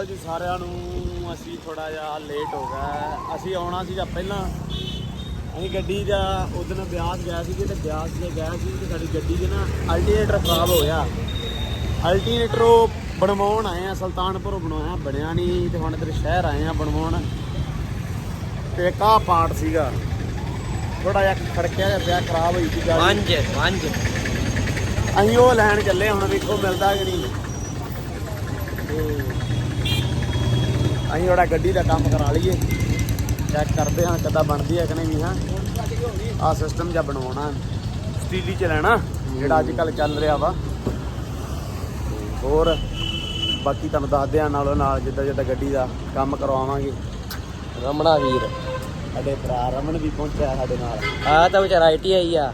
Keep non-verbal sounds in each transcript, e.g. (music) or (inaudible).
ਅਕਾਲ ਜੀ ਸਾਰਿਆਂ ਨੂੰ ਅਸੀਂ ਥੋੜਾ ਜਿਹਾ ਲੇਟ ਹੋ ਗਏ ਅਸੀਂ ਆਉਣਾ ਸੀਗਾ ਪਹਿਲਾਂ। ਅਸੀਂ ਗੱਡੀ ਦਾ ਉਦੋਂ ਬਿਆਸ ਗਿਆ ਸੀ ਤੇ ਬਿਆਸ ਜੇ ਗਿਆ ਸੀ ਤੇ ਸਾਡੀ ਗੱਡੀ ਦੇ ਨਾ ਅਲਟਰਨੇਟਰ ਖਰਾਬ ਹੋ ਗਿਆ। ਅਲਟਰਨੇਟਰ ਉਹ ਬਣਵਾਉਣ ਆਏ ਆ ਸੁਲਤਾਨਪੁਰੋਂ ਬਣਵਾਇਆ ਬਣਿਆ ਨਹੀਂ ਤੇ ਹੁਣ ਇੱਧਰ ਸ਼ਹਿਰ ਆਏ ਆ ਬਣਵਾਉਣ। ਤੇ ਆਹ ਪਾਰਟ ਸੀਗਾ। ਥੋੜਾ ਜਿਹਾ ਖੜਕਿਆ ਜਿਹਾ ਪਿਆ ਖਰਾਬ ਹੋਈ ਸੀ ਗਾੜੀ। ਪੰਜ ਪੰਜ। ਅਸੀਂ ਉਹ ਲੈਣ ਚੱਲੇ ਹੁਣ ਵੇਖੋ ਮਿਲਦਾ ਕਿ ਨਹੀਂ। ਤੇ ਅਸੀਂ ਥੋੜਾ ਗੱਡੀ ਦਾ ਕੰਮ ਕਰਾ ਲਈਏ। ਚੈੱਕ ਕਰਦੇ ਹਾਂ ਕਿੱਦਾਂ ਬਣਦੀ ਹੈ ਕਿ ਨਹੀਂ ਵੀ ਹਾਂ। ਆਹ ਸਿਸਟਮ ਜਿਹਾ ਬਣਵਾਉਣਾ ਸਟੀਲੀ ਚ ਲੈਣਾ ਜਿਹੜਾ ਅੱਜ ਕੱਲ ਚੱਲ ਰਿਹਾ ਵਾ। ਹੋਰ ਬਾਕੀ ਤੁਹਾਨੂੰ ਦੱਸਦੇ ਆ ਨਾਲੋਂ ਨਾਲ ਜਿੱਦਾਂ ਜਿੱਦਾਂ ਗੱਡੀ ਦਾ ਕੰਮ ਕਰਵਾਵਾਂਗੇ। ਰਮਣਾ ਵੀਰ ਸਾਡੇ ਭਰਾ ਰਮਨ ਵੀ ਪਹੁੰਚਿਆ ਸਾਡੇ ਨਾਲ। ਆ ਤਾਂ ਵਿਚਾਰਾ ਆਈਟੀਆਈ ਆ।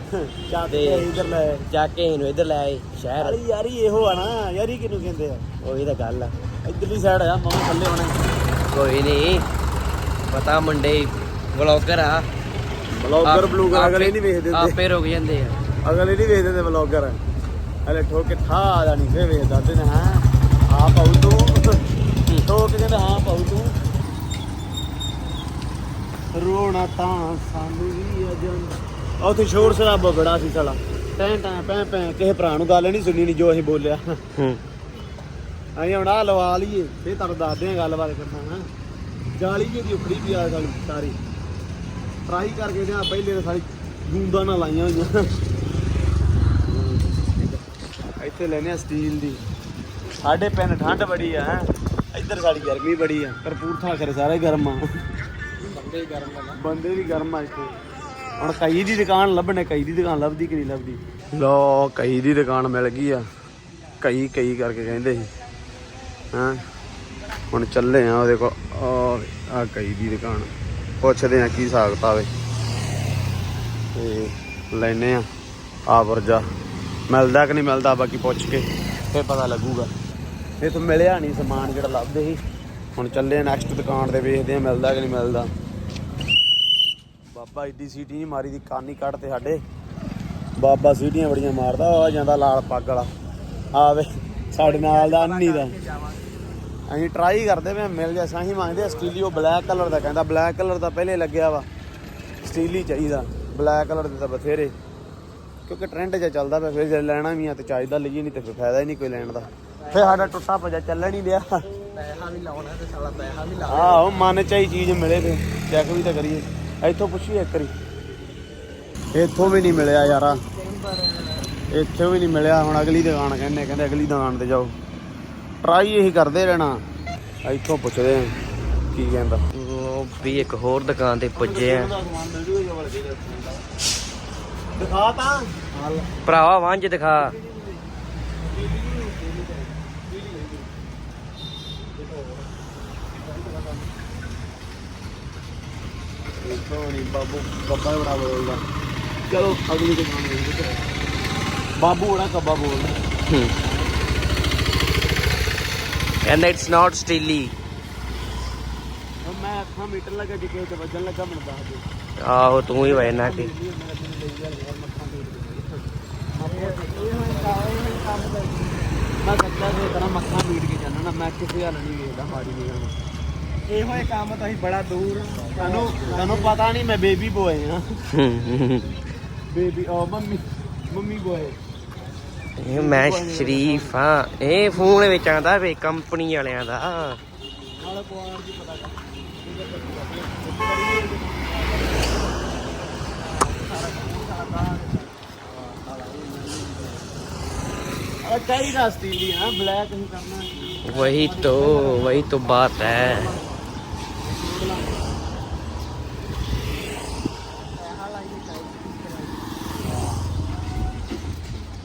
ਚੱਕ ਇਧਰ ਲੈ ਜਾ ਕੇ ਇਹਨੂੰ ਇੱਧਰ ਲੈ ਆਏ ਸ਼ਹਿਰ। ਯਾਰੀ ਯਾਰੀ ਇਹੋ ਆ ਨਾ ਯਾਰੀ ਕਿਹਨੂੰ ਕਹਿੰਦੇ ਆ? ਉਹੀ ਤਾਂ ਗੱਲ ਆ। ਇਧਰਲੀ ਸਾਈਡ ਆ ਮਮਾ ਥੱਲੇ ਹੋਣਾ। ਕੋਈ ਨਹੀਂ ਪਤਾ ਮੁੰਡੇ ਵਲੌਗਰ ਆ। ਬਲੌਗਰ ਆਪ- ਬਲੂਗਰ ਅਗਲੇ ਨਹੀਂ ਵੇਖਦੇ ਆਪੇ ਰੁਕ ਜਾਂਦੇ ਆ। ਅਗਲੇ ਨਹੀਂ ਵੇਖਦੇ ਹੁੰਦੇ ਬਲੌਗਰ ਹਲੇ ਠੋਕ ਠਾ ਦਾ ਨਹੀਂ ਫੇ ਵੇਖਦਾ ਤੇ ਹਾਂ। ਹਾਂ ਪਾਉ ਤੂੰ। ਠੋਕ ਕਹਿੰਦਾ ਹਾਂ ਪਾਉ ਤੂੰ। ਰੋਣਾ ਤਾਂ ਸਾਨੂੰ ਵੀ ਅਜਨ ਉੱਥੇ ਸ਼ੋਰ ਸ਼ਰਾਬਾ ਬੜਾ ਸੀ ਸਾਲਾ। ਟੈਂ ਟੈਂ ਪੈ ਪੈ ਕਿਸੇ ਭਰਾ ਨੂੰ ਗੱਲ ਨਹੀਂ ਸੁਣੀ ਨਹੀਂ ਜੋ ਅਸੀਂ ਬੋਲਿਆ। ਹੂੰ। ਅਸੀਂ ਹੁਣ ਆਹ ਲਵਾ ਲਈਏ ਫੇਰ ਤੁਹਾਨੂੰ ਦੱਸਦੇ ਹਾਂ ਗੱਲਬਾਤ ਕਰਨਾ ਹਾਂ। ਜਾਲੀ ਜੀ ਦੀ ਉਖੜੀ ਵੀ ਆ ਸਾਲੀ ਸਾਰੀ। ਟਰਾਈ ਕਰਕੇ ਜਾਂ ਪਹਿਲੇ ਤਾਂ ਸਾਲੀ ਗੂੰਦਾਂ ਨਾਲ ਲਾਈਆਂ ਹੋਈਆਂ। ਇੱਥੇ ਲੈਨੇ ਆ ਸਟੀਲ ਦੀ। ਸਾਡੇ ਪਿੰਡ ਠੰਡ ਬੜੀ ਆ ਹੈਂ। ਇੱਧਰ ਸਾਡੀ ਗਰਮੀ ਬੜੀ ਆ। ਕਰਪੂਰਥਲਾ ਖਰੇ ਸਾਰੇ ਗਰਮ ਆ। ਬੰਦੇ ਗਰਮ ਆ ਬੰਦੇ ਵੀ ਗਰਮ ਆ ਇੱਥੇ। ਹੁਣ ਕਈ ਦੀ ਦੁਕਾਨ ਲੱਭਣੇ ਕਈ ਦੀ ਦੁਕਾਨ ਲੱਭਦੀ ਕਿ ਨਹੀਂ ਲੱਭਦੀ। ਲੋ ਕਈ ਦੀ ਦੁਕਾਨ ਮਿਲ ਗਈ ਆ। ਕਈ ਕਈ ਕਰਕੇ ਕਹਿੰਦੇ ਸੀ। ਹਾਂ? ਹੁਣ ਚੱਲੇ ਆ ਉਹਦੇ ਕੋਲ। ਆ ਕਈ ਦੀ ਦੁਕਾਨ। ਪੁੱਛਦੇ ਆ ਕੀ ਹਿਸਾਬ ਕਿਤਾਬ ਹੈ ਤੇ ਲੈਨੇ ਆ ਆ ਵਰਜਾ ਮਿਲਦਾ ਕਿ ਨਹੀਂ ਮਿਲਦਾ ਬਾਕੀ ਪੁੱਛ ਕੇ, ਫੇਰ ਪਤਾ ਲੱਗੂਗਾ। ਇਹ ਤੋਂ ਮਿਲਿਆ ਨਹੀਂ ਸਮਾਨ ਜਿਹੜਾ ਲੱਭਦੇ ਸੀ। ਹੁਣ ਚੱਲੇ ਆ ਨੈਕਸਟ ਦੁਕਾਨ ਤੇ ਵੇਖਦੇ ਆ ਮਿਲਦਾ ਕਿ ਨਹੀਂ ਮਿਲਦਾ। ਬਾਬਾ ਇੱਡੀ ਸੀਟੀ ਨਹੀਂ ਮਾਰੀ ਦੀ, ਕਾਨੀ ਕੱਢ ਤੇ ਸਾਡੇ। ਬਾਬਾ ਸੀਟੀਆਂ ਬੜੀਆਂ ਮਾਰਦਾ ਆ ਜਾਂਦਾ ਲਾਲ ਪੱਗ ਵਾਲਾ। ਆਵੇ ਸਾਡੇ ਨਾਲ ਦਾ ਅੰਨੀ ਦਾ। ਅਸੀਂ ਟਰਾਈ ਕਰਦੇ ਪਏ ਮਿਲ ਜਾ ਸਾਹੀ ਮੰਗਦੇ ਆ ਸਟੀਲੀਓ ਬਲੈਕ ਕਲਰ ਦਾ ਕਹਿੰਦਾ ਬਲੈਕ ਕਲਰ ਦਾ ਪਹਿਲੇ ਲੱਗਿਆ ਵਾ। ਸਟੀਲੀ ਚਾਹੀਦਾ ਬਲੈਕ ਕਲਰ ਦੇ ਤਾਂ ਬਥੇਰੇ। ਕਿਉਂਕਿ ਟ੍ਰੈਂਡ 'ਚ ਚੱਲਦਾ ਪਿਆ ਫਿਰ ਜੇ ਲੈਣਾ ਵੀ ਆ ਤੇ ਚਾਹੀਦਾ ਲਈਏ ਨਹੀਂ ਤੇ ਫਿਰ ਫਾਇਦਾ ਹੀ ਨਹੀਂ ਕੋਈ ਲੈਣ ਦਾ। ਫਿਰ ਸਾਡਾ ਟੁੱਟਾ ਭਜਾ ਚੱਲਣ ਹੀ ਡਿਆ। ਪੈਸਾ ਵੀ ਲਾਉਣਾ ਤੇ ਸਾਲਾ ਪੈਸਾ ਵੀ ਲਾ ਆਹੋ ਮਨ ਚ ਹੀ ਚੀਜ਼ ਮਿਲੇ ਤੇ ਚੈੱਕ ਵੀ ਤਾਂ ਕਰੀਏ। ਇੱਥੋਂ ਪੁੱਛੀਏ ਇੱਕ ਵਾਰੀ। ਇੱਥੋਂ ਵੀ ਨਹੀਂ ਮਿਲਿਆ ਯਾਰਾ। ਇੱਥੇ ਵੀ ਨਹੀਂ ਮਿਲਿਆ ਹੁਣ ਅਗਲੀ ਦੁਕਾਨ ਕਹਿੰਦੇ ਕਹਿੰਦੇ ਅਗਲੀ ਦੁਕਾਨ ਤੇ ਜਾਓ। ਟਰਾਈ ਇਹੀ ਕਰਦੇ ਰਹਿਣਾ। ਇੱਥੋਂ ਪੁੱਛਦੇ ਆ ਕੀ ਕਹਿੰਦਾ। ਉਹ ਵੀ ਇੱਕ ਹੋਰ ਦੁਕਾਨ ਤੇ ਪੁੱਜੇ ਆ। ਦਿਖਾ ਤਾਂ। ਭਰਾਵਾ ਵਾਂਝ ਦਿਖਾ। ਇੱਥੋਂ ਨਹੀਂ ਬਾਬੂ ਬੱਬਾ ਬੜਾ ਬੋਲਦਾ। ਚਲੋ ਅਗਲੀ ਦੁਕਾਨ ਵੇਖਦੇ ਬਾਬੂ ਬੜਾ ਕੱਬਾ ਬੋਲਦਾ ਹੂੰ। ਐਂਡ ਇਟਸ ਨਾਟ ਸਟੀਲੀ ਹੁਣ ਮੈਂ ਅੱਖਾਂ ਮੀਟਰ ਲੱਗਾ ਜੇ ਕਿਸੇ ਤੇ ਵੱਜਣ ਲੱਗਾ ਮੈਨੂੰ ਦੱਸ ਦੇ ਆਹੋ ਤੂੰ ਹੀ ਵਜਣਾ ਕਿ। ਮੈਂ ਸੱਚਾ ਸੇ ਤਰ੍ਹਾਂ ਮੱਖਾਂ ਮੀਟ ਕੇ ਜਾਣਾ ਨਾ ਮੈਂ ਕਿਸੇ ਹਾਲ ਨਹੀਂ ਵੇਖਦਾ ਮਾੜੀ ਨਹੀਂ ਇਹੋ ਹੀ ਕੰਮ ਤਾਂ ਅਸੀਂ ਬੜਾ ਦੂਰ ਤੁਹਾਨੂੰ ਤੁਹਾਨੂੰ ਪਤਾ ਨਹੀਂ ਮੈਂ ਬੇਬੀ ਬੋਏ ਹਾਂ। ਬੇਬੀ ਉਹ ਮੰਮੀ ਮੰਮੀ ਬੋਏ ਇਹ ਮੈਂ ਸ਼ਰੀਫ ਹਾਂ ਇਹ ਫੋਨ ਵਿੱਚ ਆਂਦਾ ਵੇ ਕੰਪਨੀ ਵਾਲਿਆਂ ਦਾ ਨਾਲ ਕੁਆਰ ਦੀ ਪਤਾ ਕਰ ਚਾਹੀਦਾ ਸਟੀਲੀ ਹਾਂ ਬਲੈਕ ਹੀ ਕਰਨਾ वही तो वही तो बात है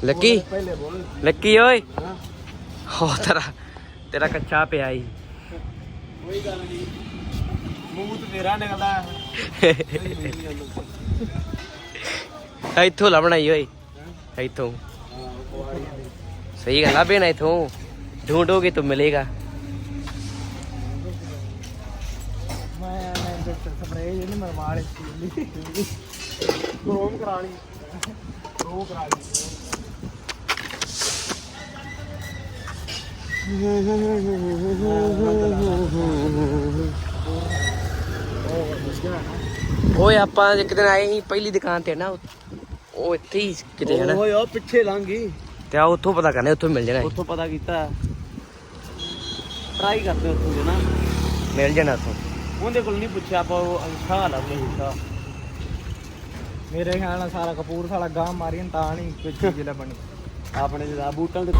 ਲੱਕੀ? ਲੱਕੀ ਓਏ। ਹੋ ਤੇਰਾ ਤੇਰਾ ਕੱਚਾ ਪਿਆ ਹੀ ਕੋਈ ਗੱਲ ਨਹੀਂ ਮੂੰਹ ਤੇਰਾ ਨਿਕਲਦਾ। ਇੱਥੋਂ ਲੱਭਣਾ ਹੀ ਓਏ। ਇੱਥੋਂ। ਸਹੀ ਗੱਲ ਆ ਬੇਣਾ ਇੱਥੋਂ। ਢੂੰਡੋਗੇ ਤਾਂ ਮਿਲੇਗਾ। ਮੈਂ ਸਪਰੇਅ ਜਿਹੜੀ ਮਰਵਾ ਲਈ। (laughs) ਕਰੋਮ ਕਰਾ ਲਈ। ਓਏ ਆਪਾਂ ਇੱਕ ਦਿਨ ਆਏ ਸੀ ਪਹਿਲੀ ਦੁਕਾਨ ਤੇ ਨਾ ਉਹ ਇੱਥੇ ਹੀ ਕਿਤੇ ਹੈ ਨਾ। ਓਏ ਉਹ ਪਿੱਛੇ ਲੰਘ ਗਈ। ਤੇ ਆ ਉੱਥੋਂ ਪਤਾ ਕਰਨੇ ਉੱਥੋਂ ਮਿਲ ਜਾਣਾ। ਉੱਥੋਂ ਪਤਾ ਕੀਤਾ। ਟਰਾਈ ਕਰਦੇ ਉੱਥੋਂ ਦੇ ਨਾ। ਮਿਲ ਜਾਣਾ ਉੱਥੋਂ। ਉਹਦੇ ਕੋਲ ਨਹੀਂ ਪੁੱਛਿਆ ਆਪਾਂ ਉਹ ਅੱਛਾ ਲੱਗੇ ਹੁੰਦਾ ਮੇਰੇ ਖਿਆਲ ਨਾਲ ਸਾਰਾ ਕਪੂਰਥਲਾ ਗਾਂ ਮਾਰੀਆਂ ਤਾਂ ਨਹੀਂ ਕੋਈ ਚੀਜ਼ ਲੱਭਣੀ ਆਪਣੇ ਜਿਹੜਾ ਬੂਟਾਂ ਦੇ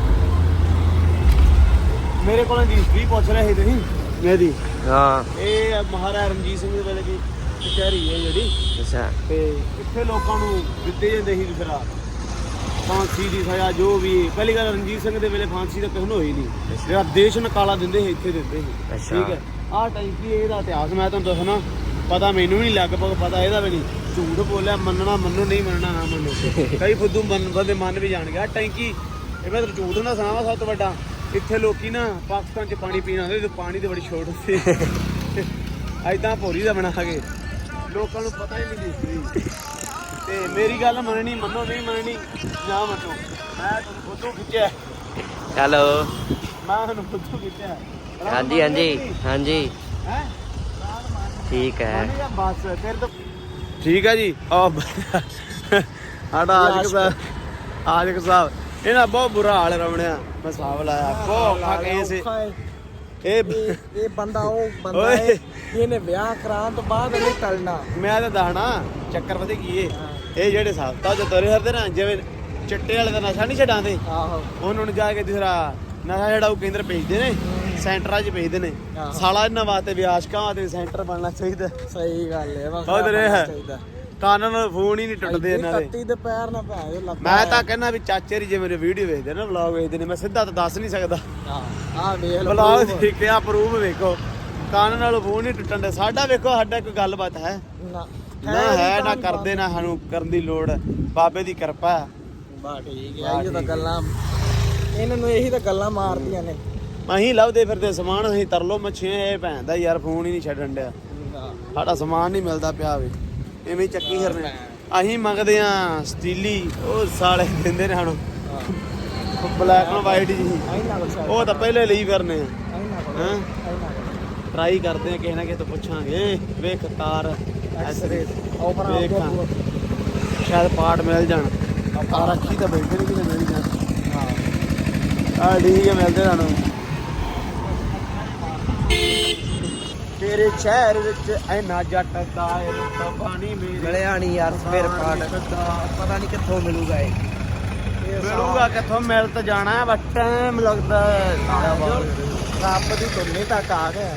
ਮੇਰੇ ਕੋਲ ਦੀ ਹਿਸਟਰੀ ਪੁੱਛ ਰਹੇ ਸੀ ਤੁਸੀਂ? ਮੇਰੀ? ਹਾਂ। ਇਹ ਮਹਾਰਾਜਾ ਰਣਜੀਤ ਸਿੰਘ ਦੇ ਵੇਲੇ ਦੀ ਕਚਹਿਰੀ ਹੈ ਜਿਹੜੀ। ਅੱਛਾ। ਤੇ ਇੱਥੇ ਲੋਕਾਂ ਨੂੰ ਦਿੱਤੇ ਜਾਂਦੇ ਸੀ ਦੂਸਰਾ। ਫਾਂਸੀ ਦੀ ਸਜ਼ਾ ਜੋ ਵੀ ਪਹਿਲੀ ਗੱਲ ਰਣਜੀਤ ਸਿੰਘ ਦੇ ਵੇਲੇ ਫਾਂਸੀ ਤਾਂ ਕਿਸੇ ਨੂੰ ਹੋਈ ਨਹੀਂ। ਜਿਹੜਾ ਦੇਸ਼ ਨਕਾਲਾ ਦਿੰਦੇ ਸੀ ਇੱਥੇ ਦਿੰਦੇ ਸੀ। ਠੀਕ ਹੈ। ਆਹ ਟਾਈਪ ਹੀ? ਇਹਦਾ ਇਤਿਹਾਸ ਮੈਂ ਤੁਹਾਨੂੰ ਦੱਸਣਾ। ਪਤਾ ਮੈਨੂੰ ਵੀ ਨਹੀਂ ਲਗਭਗ ਪਤਾ ਇਹਦਾ ਵੀ ਨਹੀਂ। ਝੂਠ ਬੋਲਿਆ ਮੰਨਣਾ ਮੰਨੋ ਨਹੀਂ ਮੰਨਣਾ ਨਾ ਮੰਨੋ। (laughs) ਕਈ ਫੁੱਦੂ ਮੰਨ ਬੰਦੇ ਮੰਨ ਵੀ ਜਾਣਗੇ। ਆਹ ਟੈਂਕੀ ਇਹ ਮੈਂ ਤੁਹਾਨੂੰ ਝੂਠ ਨਾ ਸੁਣਾਵਾ ਸਭ ਤੋਂ ਵੱਡਾ। ਇੱਥੇ ਲੋਕੀ ਨਾ ਪਾਕਿਸਤਾਨ 'ਚ ਪਾਣੀ ਪੀਣ ਆਉਂਦੇ ਤੇ ਪਾਣੀ ਦੀ ਬੜੀ ਸ਼ੋਰਟ ਸੀ ਐਦਾਂ ਭੋਰੀ ਦਾ ਬਣਾ ਕੇ। ਲੋਕਾਂ ਨੂੰ ਪਤਾ ਹੀ ਨਹੀਂ ਦਿਸਦੀ ਤੇ ਮੇਰੀ ਗੱਲ ਮੰਨਣੀ ਮੰਨੋ ਨਹੀਂ ਮੰਨਣੀ ਨਾ ਮੰਨੋ। ਮੈਂ ਤੁਹਾਨੂੰ ਫੁੱਦੂ ਖਿੱਚਿਆ। ਹੈਲੋ। ਮੈਂ ਤੁਹਾਨੂੰ ਫੁੱਦੂ ਖਿੱਚਿਆ। ਹਾਂਜੀ ਹਾਂਜੀ ਹਾਂਜੀ। ਹੈ? ਠੀਕ ਹੈ। ਬਸ ਫਿਰ ਤਾਂ ਠੀਕ ਹੈ ਜੀ। ਆ ਸਾਡਾ ਆਜਕ ਸਾਹਿਬ ਆਜਕ ਸਾਹਿਬ। ਇਹਨਾਂ ਬਹੁਤ ਬੁਰਾ ਹਾਲ ਰਵਣਿਆ ਮੈਂ ਹਿਸਾਬ ਲਾਇਆ। ਬਹੁਤ ਔਖਾ ਕੇਸ ਇਹ। ਇਹ ਇਹ ਬੰਦਾ ਉਹ ਬੰਦਾ। ਹੈ ਇਹਨੇ ਵਿਆਹ ਕਰਾਉਣ ਤੋਂ ਬਾਅਦ ਨਹੀਂ ਟਲਣਾ। ਮੈਂ ਤਾਂ ਦਾਣਾ ਚੱਕਰ ਪਤਾ ਕੀ ਇਹ ਇਹ ਜਿਹੜੇ ਸਾਬਤਾ ਜੋ ਤੁਰੇ ਫਿਰਦੇ ਨਾ ਜਿਵੇਂ ਚਿੱਟੇ ਵਾਲੇ ਦਾ ਨਸ਼ਾ ਨਹੀਂ ਛਡਾਉਂਦੇ ਆਹੋ। ਉਹਨਾਂ ਨੂੰ ਜਾ ਕੇ ਦੂਸਰਾ ਨਸ਼ਾ ਛਡਾਊ ਕੇਂਦਰ ਭੇਜਦੇ ਨੇ ਸੈਂਟਰਾਂ 'ਚ ਭੇਜਦੇ ਨੇ। ਸਾਲਾ ਇਹਨਾਂ ਵਾਸਤੇ ਵਿਆਸ਼ਕਾਂ ਵਾਸਤੇ ਸੈਂਟਰ ਬਣਨਾ ਚਾਹੀਦਾ। ਸਹੀ ਗੱਲ ਹੈ ਬਸ ਉਹ ਤੇ ਇਹ ਹੈ। ਚਾਹੀਦਾ। ਕੰਨ ਨਾਲ ਫੋਨ ਹੀ ਨਹੀਂ ਟੁੱਟਦੇ ਇਹਨਾਂ ਦੇ। ਕੱਤੀ ਦੇ ਪੈਰ ਨਾ ਭੈ ਲੱਤਾਂ ਮੈਂ ਤਾਂ ਕਹਿੰਦਾ ਵੀ ਚਾਚੇ ਰੀ ਜੇ ਮੇਰੇ ਵੀਡੀਓ ਵੇਖਦੇ ਨੇ ਵਲੌਗ ਵੇਖਦੇ ਨੇ ਮੈਂ ਸਿੱਧਾ ਤਾਂ ਦੱਸ ਨਹੀਂ ਸਕਦਾ। ਆ ਵੇਖ ਲਓ ਵਲੌਗ ਦੇਖਿਆ ਪ੍ਰੂਫ ਵੇਖੋ। ਕੰਨ ਨਾਲ ਫੋਨ ਨਹੀਂ ਟੁੱਟਣ ਦੇ ਸਾਡਾ ਵੇਖੋ ਸਾਡਾ ਕੋਈ ਗੱਲਬਾਤ ਹੈ? ਨਾ ਨਾ ਹੈ ਨਾ ਕਰਦੇ ਨਾ ਸਾਨੂੰ ਕਰਨ ਦੀ ਲੋੜ ਬਾਬੇ ਦੀ ਕਿਰਪਾ ਹੈ। ਬਾ ਠੀਕ ਹੈ ਇਹ ਤਾਂ ਗੱਲਾਂ ਇਹਨਾਂ ਨੂੰ ਇਹੀ ਤਾਂ ਗੱਲਾਂ ਮਾਰਦੀਆਂ ਨੇ। ਅਸੀਂ ਲੱਭਦੇ ਫਿਰਦੇ ਸਮਾਨ ਅਸੀਂ ਤਰਲੋ ਮੱਛੀਆਂ ਇਹ ਭੈਣ ਦਾ ਯਾਰ ਫੋਨ ਹੀ ਨਹੀਂ ਛੱਡਣ ਡਿਆ। ਸਾਡਾ ਸਮਾਨ ਨਹੀਂ ਮਿਲਦਾ ਪਿਆ ਵੇ। ਐਵੇਂ ਚੱਕੀ ਫਿਰਨੇ ਅਸੀਂ ਮੰਗਦੇ ਆ ਸਟੀਲੀ, ਉਹ ਸਾਲੇ ਦਿੰਦੇ ਨੇ ਸਾਨੂੰ। ਬਲੈਕ ਐਂਡ ਵਾਈਟ ਜੀ ਉਹ ਤਾਂ ਪਹਿਲੇ ਲਈ ਫਿਰਨੇ ਆ। ਹਾਂ? ਟਰਾਈ ਕਰਦੇ ਆ ਕਿਸੇ ਨਾ ਕਿਸੇ ਤੋਂ ਪੁੱਛਾਂਗੇ। ਵੇਖ ਤਾਰ ਐਸਰੇ ਉਹ ਪਰ ਸ਼ਾਇਦ ਪਾਰਟ ਮਿਲ ਜਾਣ। ਆ ਰੱਖੀ ਤਾਂ ਬੈਠੇ ਨਹੀਂ ਕਿਤੇ ਮਿਲ ਜਾਣ ਹਾਂ ਆ ਠੀਕ ਹੈ ਮਿਲਦੇ ਸਾਨੂੰ ਤੇਰੇ ਸ਼ਹਿਰ ਵਿੱਚ ਐਨਾ ਜੱਟ ਦਾ ਪਾਣੀ ਮੇਰੇ ਮਿਲਿਆ ਨਹੀਂ ਯਾਰ ਸਪੇਅਰ ਪਾਰਟ ਪਤਾ ਨਹੀਂ ਕਿੱਥੋਂ ਮਿਲੂਗਾ ਇਹ। ਮਿਲੂਗਾ ਕਿੱਥੋਂ? ਮਿਲ ਤਾਂ ਜਾਣਾ ਹੈ, ਬਸ ਟਾਈਮ ਲੱਗਦਾ ਹੈ। ਰੱਬ ਦੀ ਧੁੰਨੀ ਤੱਕ ਆ ਗਿਆ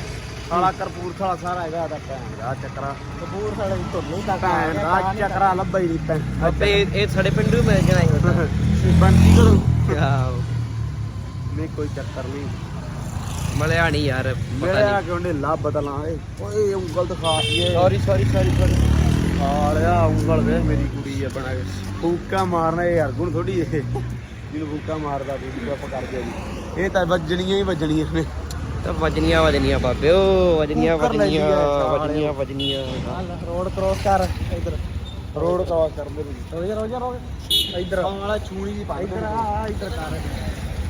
ਸਾਲਾ ਕਰਪੂਰਥਲਾ ਸਾਰਾ ਹੈਗਾ ਦਾ ਭੈਣ ਦਾ ਚੱਕਰਾ। ਕਪੂਰਥਲੇ ਦੀ ਧੁੰਨੀ ਤੱਕ ਆ ਭੈਣ ਗਿਆ ਦਾ ਚੱਕਰਾ ਲੱਭਾ ਹੀ ਨਹੀਂ ਭੈਣ ਆਪੇ ਇਹ ਸਾਡੇ ਪਿੰਡੂ ਮਿਲ ਜਾਣਾ ਇਹ (laughs) ਬੰਦੀ ਕਰੋ। ਆਹੋ। ਨਹੀਂ ਕੋਈ ਚੱਕਰ ਨਹੀਂ। ਮਿਲਿਆ ਨਹੀਂ ਯਾਰ ਪਤਾ ਮੇਰੇ ਆ ਨਹੀਂ ਕੇ ਉਹਨੇ ਲੱਭ ਬਦਲਾਂਗੇ ਓਏ ਉਂਗਲ ਦਿਖਾ ਇਹ ਸੌਰੀ ਸੌਰੀ ਸੌਰੀ ਸੌਰੀ ਆਲਿਆ ਉਂਗਲ ਵੇ ਮੇਰੀ ਕੁੜੀ ਆ ਬਣਾ ਕੇ। ਫੂਕਾ ਮਾਰਨਾ ਇਹ ਹਰਗੁਣ ਥੋੜੀ ਇਹ। ਜਿਹਨੂੰ ਫੂਕਾ ਮਾਰਦਾ ਵੀ ਚੁੱਪ ਕਰ ਗਿਆ ਜੀ। ਇਹ ਤਾਂ ਵੱਜਣੀਆਂ ਹੀ ਵੱਜਣੀਆਂ ਨੇ। ਤਾਂ ਵਜਨੀਆਂ ਵਜਨੀਆਂ ਬਾਬੇ ਓ ਵਜਨੀਆਂ ਉੱਪਰ ਲੈ ਵਜਨੀਆਂ ਸਾਲੇ। ਵਜਨੀਆਂ ਵਜਨੀਆਂ ਰੋਡ ਕ੍ਰੋਸ ਕਰ ਇਧਰ। ਰੋਡ ਕ੍ਰਾਸ ਕਰਦੇ ਨੇ ਰੋਜ ਰੋਜ ਰੋਜ ਇਧਰ ਵਾਲਾ ਛੂਣੀ ਦੀ ਪਾ ਇਧਰ ਆ ਇਧਰ ਕਰ।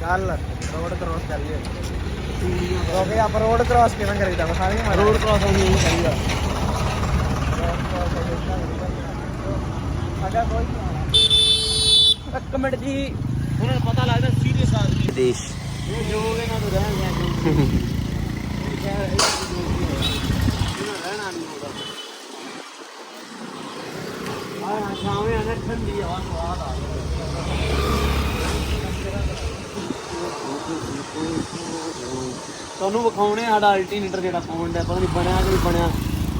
ਚੱਲ ਰੋਡ ਕ੍ਰੋਸ ਕਰੀਏ। ਰੋਕੇ ਆਪਾਂ ਰੋਡ ਕ੍ਰੋਸ ਕਿਵੇਂ ਕਰੀਦਾ? ਸਾਰੀਆਂ ਮਾਰ ਰੋਡ ਕ੍ਰਾਸ ਹੋਣੀ ਇਹ ਚਾਹੀਦਾ। ਅਗਾ ਕੋਈ ਨਹੀਂ ਇੱਕ ਮਿੰਟ ਜੀ। ਉਹਨਾਂ ਨੂੰ ਪਤਾ ਲੱਗਦਾ ਸੀਰੀਅਸ ਆਦਮੀ ਦੇਸ਼। ਇਹ ਜੋ ਇਹਨਾਂ ਤੋਂ ਰਹਿਣ ਨਹੀਂ ਹੋਗਾ ਆਹ ਸ਼ਾਮੇ ਆਨੇ ਠੰਡੀ ਹਵਾ ਸਵਾਦ ਆ ਤੁਹਾਨੂੰ ਵਿਖਾਉਣੇ ਆ ਸਾਡਾ ਅਲਟੀਨੇਟਰ ਜਿਹੜਾ ਪਾਉਣ ਦਾ ਪਤਾ ਨਹੀਂ ਬਣਿਆ ਕਿ ਨਹੀਂ ਬਣਿਆ।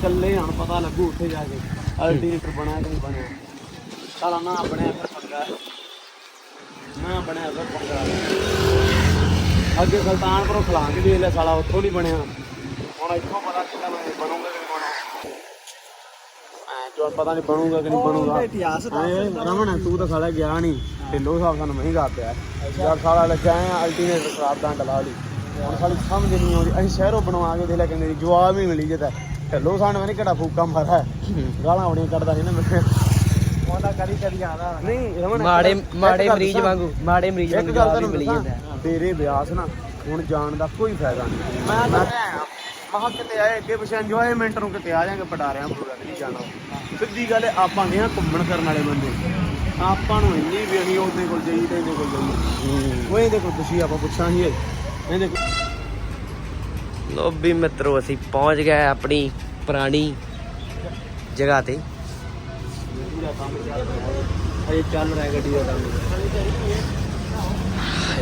ਚੱਲੇ ਹਣ ਪਤਾ ਲੱਗੂ ਉੱਥੇ ਜਾ ਕੇ ਅਲਟੀਨੇਟਰ ਬਣਿਆ ਕਿ ਨਹੀਂ ਬਣਿਆ। ਸਾਲਾ ਨਾ ਬਣਿਆ ਫਿਰ ਪੰਗਾ। ਨਾ ਬਣਿਆ ਫਿਰ ਪੰਗਾ। ਅੱਗੇ ਸੁਲਤਾਨਪੁਰੋਂ ਖਲਾਂਗੇ ਦੇ ਲੈ ਸਾਲਾ ਉੱਥੋਂ ਨਹੀਂ ਬਣਿਆ। ਹੁਣ ਇੱਥੋਂ ਪਤਾ ਕਿੱਦਾਂ ਬਣੂਗਾ ਕਿ ਨਹੀਂ ਬਣੂਗਾ ਜੋ ਪਤਾ ਨਹੀਂ ਬਣੂਗਾ ਕਿ ਨਹੀਂ ਬਣੂਗਾ। ਇਤਿਹਾਸ ਰਮਣ ਤੂੰ ਤਾਂ ਸਾਲਾ ਗਿਆ ਨਹੀਂ। ਢਿੱਲੋ ਸਾਹਿਬ ਸਾਨੂੰ ਮਹਿੰਗਾ ਪਿਆ। ਯਾਰ ਸਾਲਾ ਲੱਗਿਆ ਆ ਅਲਟੀਨੇਟਰ ਖਰਾਬ ਦਾ ਡਲਾ ਲਈ। ਹੁਣ ਸਾਲੀ ਸਮਝ ਨਹੀਂ ਆਉਂਦੀ। ਅਸੀਂ ਸ਼ਹਿਰੋਂ ਬਣਵਾ ਕੇ ਦੇ ਲੈ ਕੇ ਮੇਰੀ ਜਵਾਬ ਹੀ ਮਿਲੀ ਜੇ ਤਾਂ। ਢਿੱਲੋ ਸਾਹਿਬ ਨੇ ਕਿਹੜਾ ਫੂਕਾ ਮਾਰਾ ਹੈ। ਗਾਲਾਂ ਬੜੀਆਂ ਕੱਢਦਾ ਸੀ ਨਾ ਮੈਂ। ਉਹਦਾ ਕਦੀ ਕਦੀ ਆਉਂਦਾ ਨਹੀਂ ਰਮਣ ਮਾੜੇ ਮਾੜੇ ਮਰੀਜ਼। ਵਾਂਗੂ ਮਾੜੇ ਮਰੀਜ਼ ਇੱਕ ਵਾਂਗੂ ਗੱਲ ਜਵਾਬ ਤੈਨੂੰ ਮਿਲੀ ਜਾਂਦਾ ਤੇਰੇ ਬਿਆਸ ਨਾ ਹੁਣ ਜਾਣ ਦਾ ਕੋਈ ਫਾਇਦਾ ਨਹੀਂ। ਮੈਂ ਤਾਂ ਮਹਾ ਕਿਤੇ ਆਏ ਅੱਗੇ ਪਿਛੇ ਇੰਜੋਇਮੈਂਟ ਨੂੰ ਕਿਤੇ ਆ ਜਾਾਂਗੇ ਪਟਾਰਿਆਂ ਪੂਰਾ ਨਹੀਂ ਜਾਣਾ। ਸਿੱਧੀ ਗੱਲ ਹੈ, ਆਪਾਂ ਗਏ ਆ ਘੁੰਮਣ ਕਰਨ ਵਾਲੇ ਬੰਦੇ। ਆਪਾਂ ਨੂੰ ਇੰਨੀ ਵੀ ਅਸੀਂ ਉਹਦੇ ਕੋਲ ਜਾਈਏ ਤੇ ਇਹਦੇ ਕੋਲ ਜਾਈਏ। ਉਹ ਇਹਦੇ ਕੋਲ ਪੁੱਛੀ ਆਪਾਂ ਪੁੱਛਾਂਗੇ। ਇਹਦੇ ਕੋਲ ਲੋ ਵੀ ਮਿੱਤਰੋ ਅਸੀਂ ਪਹੁੰਚ ਗਏ ਆਪਣੀ ਪੁਰਾਣੀ ਜਗ੍ਹਾ ਤੇ। ਚੱਲ ਰਿਹਾ ਗੱਡੀ ਦਾ ਕੰਮ।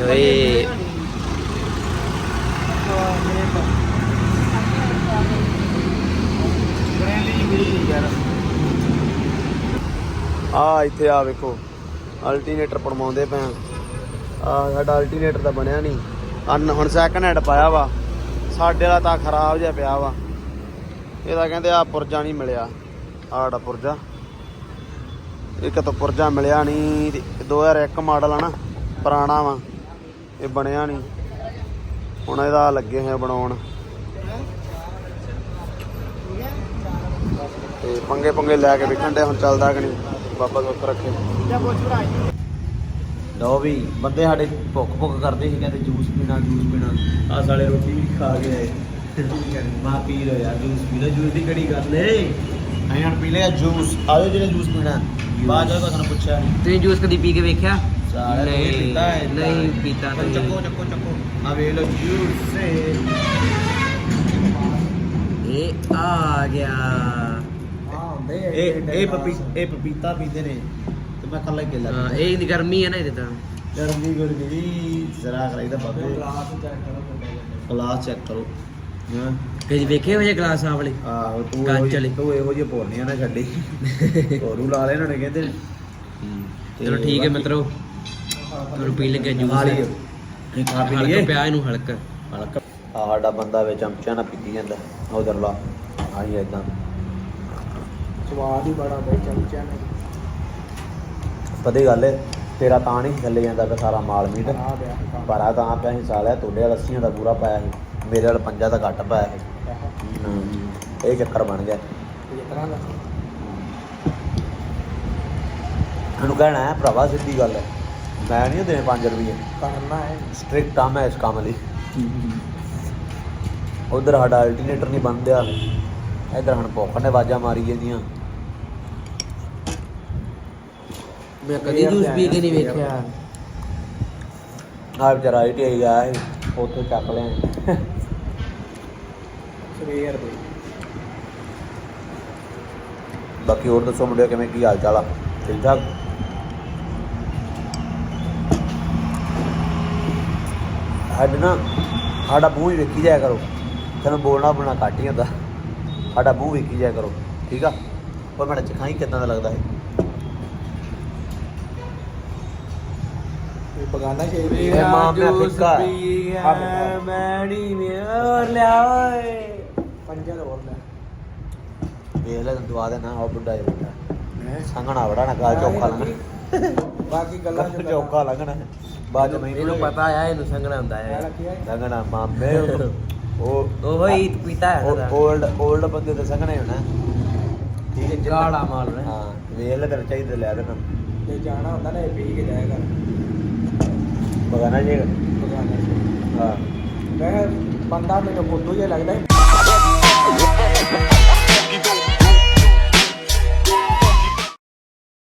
ਓਏ। ਆ ਇੱਥੇ ਆ ਵੇਖੋ ਅਲਟਰਨੇਟਰ ਪੜਮਾਉਂਦੇ ਪਏ ਆ। ਸਾਡਾ ਅਲਟਰਨੇਟਰ ਤਾਂ ਬਣਿਆ ਨਹੀਂ। ਅੰਨ ਹੁਣ ਸੈਕਿੰਡ ਹੈਂਡ ਪਾਇਆ ਵਾ। ਸਾਡੇ ਵਾਲਾ ਤਾਂ ਖਰਾਬ ਜਿਹਾ ਪਿਆ ਵਾ। ਇਹਦਾ ਕਹਿੰਦੇ ਆ ਪੁਰਜਾ ਨਹੀਂ ਮਿਲਿਆ। ਆੜਾ ਪੁਰਜਾ। ਇੱਕ ਤਾਂ ਪੁਰਜਾ ਮਿਲਿਆ ਨਹੀਂ ਤੇ 2001 ਮਾਡਲ ਆ ਨਾ, ਪੁਰਾਣਾ ਵਾ। ਇਹ ਬਣਿਆ ਨਹੀਂ। ਹੁਣ ਇਹਦਾ ਲੱਗੇ ਹੋਏ ਬਣਾਉਣ। ਤੇ ਪੰਗੇ ਪੰਗੇ ਲੈ ਕੇ ਵੇਖਣ ਦੇ ਹੁਣ ਚੱਲਦਾ ਕਿ ਨਹੀਂ। ਬਾਬਾ ਦੁੱਖ ਰੱਖੇ। ਲਓ ਵੀ ਬੰਦੇ ਸਾਡੇ ਭੁੱਖ ਭੁੱਖ ਕਰਦੇ ਸੀ ਕਹਿੰਦੇ ਜੂਸ ਪੀਣਾ ਜੂਸ ਪੀਣਾ। ਆ ਸਾਲੇ ਰੋਟੀ ਵੀ ਖਾ ਕੇ ਆਏ। ਮਾ ਪੀ ਲੋ ਯਾਰ ਜੂਸ ਪੀ ਲੋ ਜੂਸ ਦੀ ਕਿਹੜੀ ਗੱਲ ਏ? ਅਸੀਂ ਹੁਣ ਪੀ ਲਿਆ ਜੂਸ। ਆਜੋ ਜਿਹੜੇ ਜੂਸ ਪੀਣਾ। ਬਾਅਦ ਜਦੋਂ ਤੁਹਾਨੂੰ ਪੁੱਛਿਆ ਨਹੀਂ ਤੁਸੀਂ ਜੂਸ ਕਦੀ ਪੀ ਕੇ ਵੇਖਿਆ? ਸਾਰਾ ਕੋਈ ਪੀਤਾ ਹੈ ਨਹੀਂ ਪੀਤਾ ਤੁਸੀਂ। ਚੱਕੋ ਚੱਕੋ ਚੱਕੋ। ਆ ਵੇਖ ਲੋ ਜੂਸ ਇਹ ਆ ਗਿਆ। ਇਹ ਇਹ ਪਪੀ ਇਹ ਪਪੀਤਾ ਪੀਂਦੇ ਨੇ। ਤੇ ਮੈਂ ਕੱਲਾ ਹੀ ਕੇਲਾ ਹਾਂ ਇਹ ਦੀ ਗਰਮੀ ਹੈ ਨਾ ਇਹਦੇ ਤਾਂ। ਗਰਮੀ ਗਰਮੀ ਜ਼ਰਾ ਕਰਾਈਦਾ ਬਾਬੇ। ਕਲਾਸ ਚੈੱਕ ਕਰੋ ਹਾਂ ਕਦੀ ਵੇਖੇ ਹੋਏ ਗਲਾਸ ਆ ਵਾਲੇ? ਆਹੋ ਤੂੰ ਕੱਚ ਇਹੋ ਵਾਲੀ। ਜਿਹੀ- ਤੂੰ ਇਹੋ ਜਿਹੇ ਪੋਰਨੀਆਂ ਨਾ ਛੱਡੀ ਹੋਰੂ ਲਾ ਲੈ ਇਹਨਾਂ ਨੇ ਕਹਿੰਦੇ। ਚਲੋ ਠੀਕ ਹੈ ਮਿੱਤਰੋ। ਤੁਹਾਨੂੰ ਪੀ ਲੱਗਿਆ ਜੂਸ। ਲਈਏ। ਇਹ ਖਾ ਪੀ ਹਲਕਾ ਲਈਏ। ਪਿਆ ਇਹਨੂੰ ਹਲਕਾ। ਹਲਕਾ। ਆ ਸਾਡਾ ਬੰਦਾ ਵਿੱਚ ਚਮਚਾ ਨਾਲ ਪੀਤੀ ਜਾਂਦਾ। ਉਧਰ ਲਾ। ਆਈ ਇਦਾਂ ਸਵਾਦ ਹੀ ਬੜਾ ਬਈ ਚਮਚਿਆਂ ਨੇ ਪਤਾ ਹੀ ਗੱਲ ਹੈ ਤੇਰਾ ਤਾਂ ਨਹੀਂ ਥੱਲੇ ਜਾਂਦਾ ਪਿਆ ਸਾਰਾ ਮਾਲ ਮੀਟ ਪਰ ਆ ਤਾਂ ਪਿਆ ਸੀ ਸਾਲਿਆ ਤੁਹਾਡੇ ਵਾਲਾ ਲੱਸੀਆਂ ਦਾ ਪੂਰਾ ਪਾਇਆ ਸੀ ਮੇਰੇ ਵਾਲਾ ਪੰਜਾ ਦਾ ਘੱਟ ਪਾਇਆ ਸੀ। ਇਹ ਚੱਕਰ ਬਣ ਗਿਆ। ਇਹਨੂੰ ਕਹਿਣਾ ਹੈ ਭਰਾਵਾ ਸਿੱਧੀ ਗੱਲ ਹੈ ਮੈਂ ਨਹੀਂ ਦੇਣੇ 5 ਰੁਪਏ ਕਰਨਾ ਹੈ। ਸਟ੍ਰਿਕਟ ਆ ਮੈਂ ਇਸ ਕੰਮ ਲਈ। ਉਧਰ ਸਾਡਾ ਅਲਟਰਨੇਟਰ ਨਹੀਂ ਬੰਦਿਆ ਇਧਰ ਹੁਣ ਭੁੱਖ ਨੇ ਆਵਾਜ਼ਾਂ ਮਾਰੀ ਜਾਂਦੀਆਂ। ਮੈਂ ਕਦੀ ਜੂਸ ਪੀ ਕੇ ਨਹੀਂ ਵੇਖਿਆ। ਆ ਵਿਚਾਰਾ ਆਈਟੀਆਈ ਗਿਆ ਸੀ ਉੱਥੋਂ ਚੱਕ ਲਿਆ। ਸਵੇਰ ਦੇ। ਬਾਕੀ ਹੋਰ ਦੱਸੋ ਮੁੰਡਿਓ ਕਿਵੇਂ ਕੀ ਹਾਲ ਚਾਲ ਆ? ਠੀਕ ਠਾਕ? ਸਾਡੇ ਨਾ ਸਾਡਾ ਮੂੰਹ ਹੀ ਵੇਖੀ ਜਾਇਆ ਕਰੋ। ਤੈਨੂੰ ਬੋਲਣਾ ਬੋਲਣਾ ਘੱਟ ਹੀ ਹੁੰਦਾ। ਸਾਡਾ ਮੂੰਹ ਵੇਖੀ ਜਾਇਆ ਕਰੋ ਠੀਕ ਆ? ਪਰ ਮੈਂ ਚਖਾਈ ਕਿਦਾਂ ਦਾ ਲੱਗਦਾ ਹੈ ਪਗਾਨਾ ਚਾਹੀਦਾ ਇਹ ਮਾਂ ਮੈਂ ਫਿੱਕਾ ਮੈਂ ਨਹੀਂ ਮੇਰ ਲਿਆ ਓਏ ਪੰਜਰ ਹੋਰ ਲੈ। ਵੇਖ ਲੈ ਦਵਾ ਦੇਣਾ ਆ ਬੁੱਢਾ ਜਿਹਾ ਬੁੱਢਾ। ਸੰਗਣਾ ਬੜਾ ਨਾ ਗਾਲ ਚੌਖਾ ਲੰਗਣਾ ਬਾਕੀ ਗੱਲਾਂ ਚੌਖਾ ਲੰਗਣਾ ਬਾਅਦ ਮੈਨੂੰ ਇਹਨੂੰ ਪਤਾ ਆ ਇਹਨੂੰ ਸੰਗਣਾ ਹੁੰਦਾ ਹੈ। ਲੰਗਣਾ ਮਾਮੇ। ਉਹ ਉਹ ਹੀ ਪੀਤਾ ਹੈ ਇਹਦਾ ਓਲਡ ਓਲਡ ਬੰਦੇ ਤੇ ਸੰਗਣੇ ਹੋਣਾ। ਠੀਕ ਹੈ ਗਾਲਾ ਮਾਲ ਹਾਂ ਵੇਖ ਲੈ ਤੇਰਾ ਚਾਹੀਦਾ ਲੈ ਦੇਣਾ। ਤੇ ਜਾਣਾ ਹੁੰਦਾ ਨਾ ਇਹ ਪੀ ਕੇ ਜਾਏਗਾ। ਬਗਾਨਾ ਜੀ ਪਗਾਨਾ ਹਾਂ। ਮੈਂ ਬੰਦਾ ਫੁੱਦੂ ਜਿਹਾ ਲੱਗਦਾ।